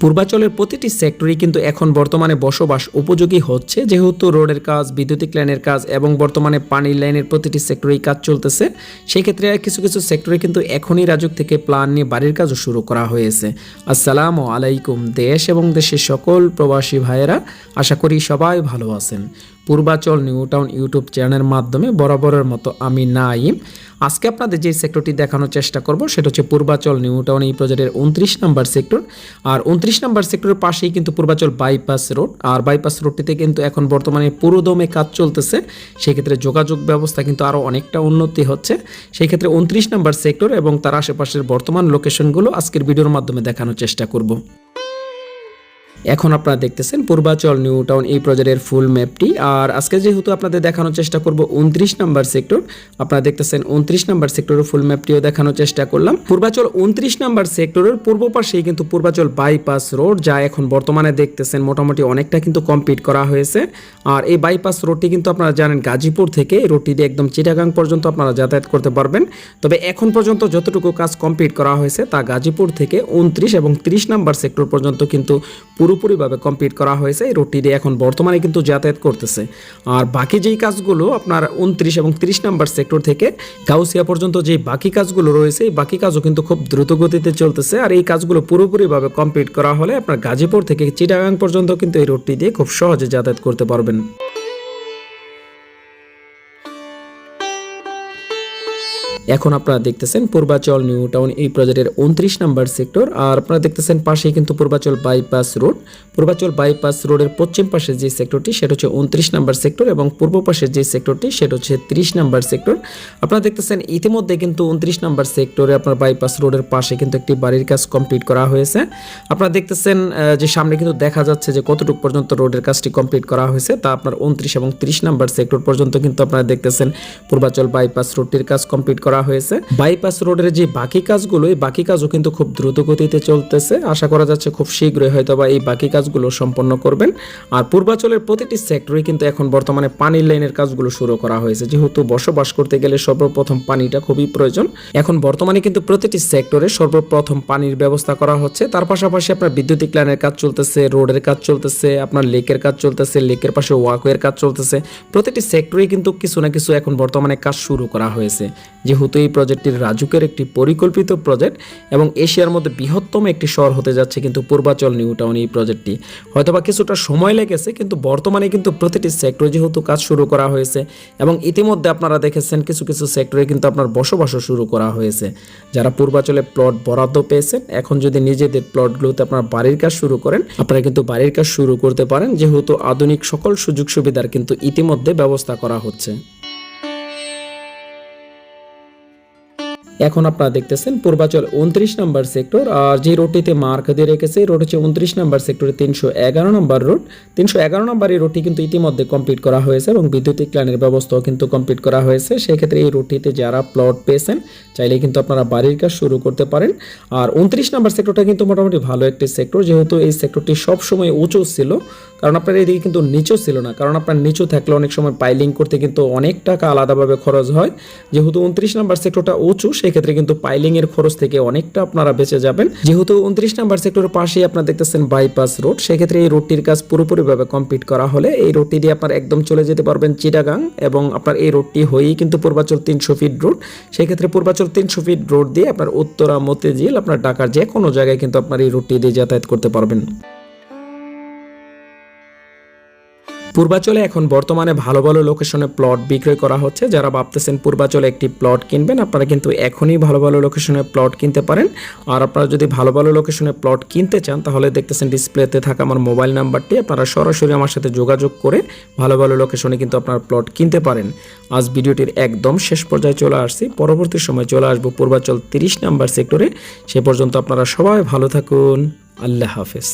পূর্বাচলের প্রতিটি সেক্টরই কিন্তু এখন বর্তমানে বসবাস উপযোগী হচ্ছে। যেহেতু রোডের কাজ, বিদ্যুতিক লাইনের কাজ এবং বর্তমানে পানির লাইনের প্রতিটি সেক্টরেই কাজ চলতেছে, সেক্ষেত্রে কিছু কিছু সেক্টরে কিন্তু এখনই রাজুক থেকে প্ল্যান নিয়ে বাড়ির কাজও শুরু করা হয়েছে। আসসালামু আলাইকুম, দেশ এবং দেশের সকল প্রবাসী ভাইয়েরা, আশা করি সবাই ভালো আছেন। পূর্বাচল নিউ টাউন ইউটিউব চ্যানেলের মাধ্যমে বরাবরের মতো আমি নাইম। আজকে আপনাদের যে সেক্টরটি দেখানোর চেষ্টা করব, সেটা হচ্ছে পূর্বাচল নিউ টাউন, এই প্রজেক্টের উনত্রিশ নাম্বার সেক্টর। আর উনত্রিশ নাম্বার সেক্টরের পাশেই কিন্তু পূর্বাচল বাইপাস রোড। আর বাইপাস রোডটিতে কিন্তু এখন বর্তমানে পুরোদমে কাজ চলতেছে। সেক্ষেত্রে যোগাযোগ ব্যবস্থা কিন্তু আরও অনেকটা উন্নতি হচ্ছে। সেই ক্ষেত্রে উনত্রিশ নাম্বার সেক্টর এবং তার আশেপাশের বর্তমান লোকেশনগুলো আজকের ভিডিওর মাধ্যমে দেখানোর চেষ্টা করব। এখন আপনারা দেখতেছেন পূর্বাচল নিউ টাউন এই প্রজেক্টের ফুল ম্যাপটি আর আজকে যেহেতু আপনাদের দেখানোর চেষ্টা করব উনত্রিশ নাম্বার সেক্টর আপনারা দেখতেছেন উনত্রিশ নাম্বার সেক্টরের ফুল ম্যাপটিও দেখানোর চেষ্টা করলাম। পূর্বাচল উনত্রিশ নাম্বার সেক্টরের পূর্ব পাশেই কিন্তু পূর্বাচল বাইপাস রোড যা এখন বর্তমানে দেখতেছেন মোটামুটি অনেকটা কিন্তু কমপ্লিট করা হয়েছে। আর এই বাইপাস রোডটি কিন্তু আপনারা জানেন গাজীপুর থেকে এই রোডটি দিয়ে একদম চিটাগাং পর্যন্ত আপনারা যাতায়াত করতে পারবেন। তবে এখন পর্যন্ত যতটুকু কাজ কমপ্লিট করা হয়েছে তা গাজীপুর থেকে উনত্রিশ এবং ত্রিশ নাম্বার সেক্টর পর্যন্ত কিন্তু পুরোপুরিভাবে কমপ্লিট করা হয়েছে। এই রোডটি দিয়ে এখন বর্তমানে কিন্তু যাতায়াত করতেছে। আর বাকি যেই কাজগুলো আপনার উনত্রিশ এবং ত্রিশ নাম্বার সেক্টর থেকে গাউসিয়া পর্যন্ত যে বাকি কাজগুলো রয়েছে, এই বাকি কাজও কিন্তু খুব দ্রুত গতিতে চলতেছে। আর এই কাজগুলো পুরোপুরিভাবে কমপ্লিট করা হলে আপনার গাজীপুর থেকে চিটাগাং পর্যন্ত কিন্তু এই রোডটি দিয়ে খুব সহজে যাতায়াত করতে পারবেন। এখন আপনারা দেখতেছেন পূর্বাচল নিউ টাউন এই প্রজেক্টের উনত্রিশ নাম্বার সেক্টর। আর আপনারা দেখতেছেন পাশেই কিন্তু Purbachal bypass road. Purbachal bypass রোডের পশ্চিম পাশে যে সেক্টরটি, সেটা হচ্ছে উনত্রিশ নাম্বার সেক্টর এবং পূর্ব পাশের যে সেক্টরটি, সেটা হচ্ছে ত্রিশ নাম্বার সেক্টর। আপনারা দেখতেছেন ইতিমধ্যে কিন্তু উনত্রিশ নাম্বার সেক্টরে আপনার বাইপাস রোডের পাশে কিন্তু একটি বাড়ির কাজ কমপ্লিট করা হয়েছে। আপনারা দেখতেছেন যে সামনে কিন্তু দেখা যাচ্ছে যে কতটুকু পর্যন্ত রোডের কাজটি কমপ্লিট করা হয়েছে, তা আপনার উনত্রিশ এবং ত্রিশ নাম্বার সেক্টর পর্যন্ত কিন্তু আপনারা দেখতেছেন পূর্বাচল বাইপাস রোডটির কাজ কমপ্লিট করা হয়েছে। বাইপাস রোডের যে বাকি কাজগুলো, এই বাকি কাজও কিন্তু খুব দ্রুত গতিতে চলতেছে। আশা করা যাচ্ছে খুব শীঘ্রই হয়তো বা এই বাকি কাজগুলো সম্পন্ন করবেন। আর পূর্বাচলের প্রতিটি সেক্টরে কিন্তু এখন বর্তমানে পানির লাইনের কাজগুলো শুরু করা হয়েছে। যেহেতু বসবাস করতে গেলে সর্বপ্রথম পানিটা খুবই প্রয়োজন। এখন বর্তমানে কিন্তু প্রতিটি সেক্টরে সর্বপ্রথম পানির ব্যবস্থা করা হচ্ছে। তার পাশাপাশি আপনার বিদ্যুতিক লাইনের কাজ চলতেছে, রোডের কাজ চলতেছে, আপনার লেকের কাজ চলতেছে, লেকের পাশে ওয়াকওয়ের কাজ চলতেছে। প্রতিটি সেক্টরে কিন্তু কিছু না কিছু এখন বর্তমানে কাজ শুরু করা হয়েছে। যেহেতু এই প্রজেক্টটি রাজুকের একটি পরিকল্পিত প্রজেক্ট এবং এশিয়ার মধ্যে বৃহত্তম একটি শহর হতে যাচ্ছে কিন্তু পূর্বাচল নিউ টাউন এই প্রজেক্টটি। হয়তোবা কিছুটা সময় লেগেছে কিন্তু বর্তমানে কিন্তু প্রতিটি সেক্টরে যেহেতু কাজ শুরু করা হয়েছে এবং ইতিমধ্যে আপনারা দেখেছেন কিছু কিছু সেক্টরে কিন্তু আপনার বসবাসও শুরু করা হয়েছে। যারা পূর্বাচলে প্লট বরাদ্দ পেয়েছেন, এখন যদি নিজেদের প্লটগুলোতে আপনার বাড়ির কাজ শুরু করেন, আপনারা কিন্তু বাড়ির কাজ শুরু করতে পারেন, যেহেতু আধুনিক সকল সুযোগ সুবিধার কিন্তু ইতিমধ্যে ব্যবস্থা করা হচ্ছে। এখন আপনারা দেখতেছেন, পূর্বাচল উনত্রিশ নম্বর সেক্টর, আর যে রোডটিতে মার্ক দিয়ে রেখেছে, রোড হচ্ছে উনত্রিশ নম্বর সেক্টরে তিনশো এগারো নম্বর রোড। তিনশো এগারো নম্বর এই রোডটি কিন্তু ইতিমধ্যে কমপ্লিট করা হয়েছে এবং বিদ্যুতিক লাইনের ব্যবস্থাও কিন্তু কমপ্লিট করা হয়েছে। সেক্ষেত্রে এই রোডটিতে যারা প্লট পেয়েছেন, চাইলে কিন্তু আপনারা বাড়ির কাজ শুরু করতে পারেন। আর উনত্রিশ নম্বর সেক্টরটা কিন্তু মোটামুটি ভালো একটি সেক্টর, যেহেতু এই সেক্টরটি সবসময় উঁচু ছিল, কারণ আপনার এদিকে কিন্তু নিচু ছিল না, কারণ আপনার নিচু থাকলে অনেক সময় পাইলিং করতে কিন্তু অনেক টাকা আলাদাভাবে খরচ হয়। যেহেতু উনত্রিশ নাম্বার সেক্টরটা উঁচু সেক্ষেত্রে কিন্তু পাইলিং এর খরচ থেকে অনেকটা আপনারা বেঁচে যাবেন। যেহেতু উনত্রিশ নাম্বার সেক্টরের পাশেই আপনারা দেখতেছেন বাইপাস রোড সেক্ষেত্রে এই রোডটির কাজ পুরোপুরিভাবে কমপ্লিট করা হলে এই রোডটি দিয়ে আপনার একদম চলে যেতে পারবেন চিটাগাং এবং আপনার এই রোডটি হয়েই কিন্তু পূর্বাচল তিনশো ফিট রোড সেক্ষেত্রে পূর্বাচল তিনশো ফিট রোড দিয়ে আপনার উত্তরা, মতিঝিল, আপনার ঢাকার যে কোনো জায়গায় কিন্তু আপনার এই রোডটি দিয়ে যাতায়াত করতে পারবেন। পূর্বাচলে এখন বর্তমানে ভালো ভালো লোকেশনে প্লট বিক্রয় করা হচ্ছে। যারা ভাবতেছেন পূর্বাচলে একটি প্লট কিনবেন, আপনারা কিন্তু এখনই ভালো ভালো লোকেশনে প্লট কিনতে পারেন। আর আপনারা যদি ভালো ভালো লোকেশনে প্লট কিনতে চান, তাহলে দেখতেছেন ডিসপ্লেতে থাকা আমার মোবাইল নাম্বারটি। আপনারা সরাসরি আমার সাথে যোগাযোগ করে ভালো ভালো লোকেশনে কিন্তু আপনার প্লট কিনতে পারেন। আজ ভিডিওটির একদম শেষ পর্যায়ে চলে আসছি। পরবর্তী সময় চলে আসব পূর্বাচল তিরিশ নাম্বার সেক্টরে সে পর্যন্ত আপনারা সবাই ভালো থাকুন। আল্লাহ হাফেজ।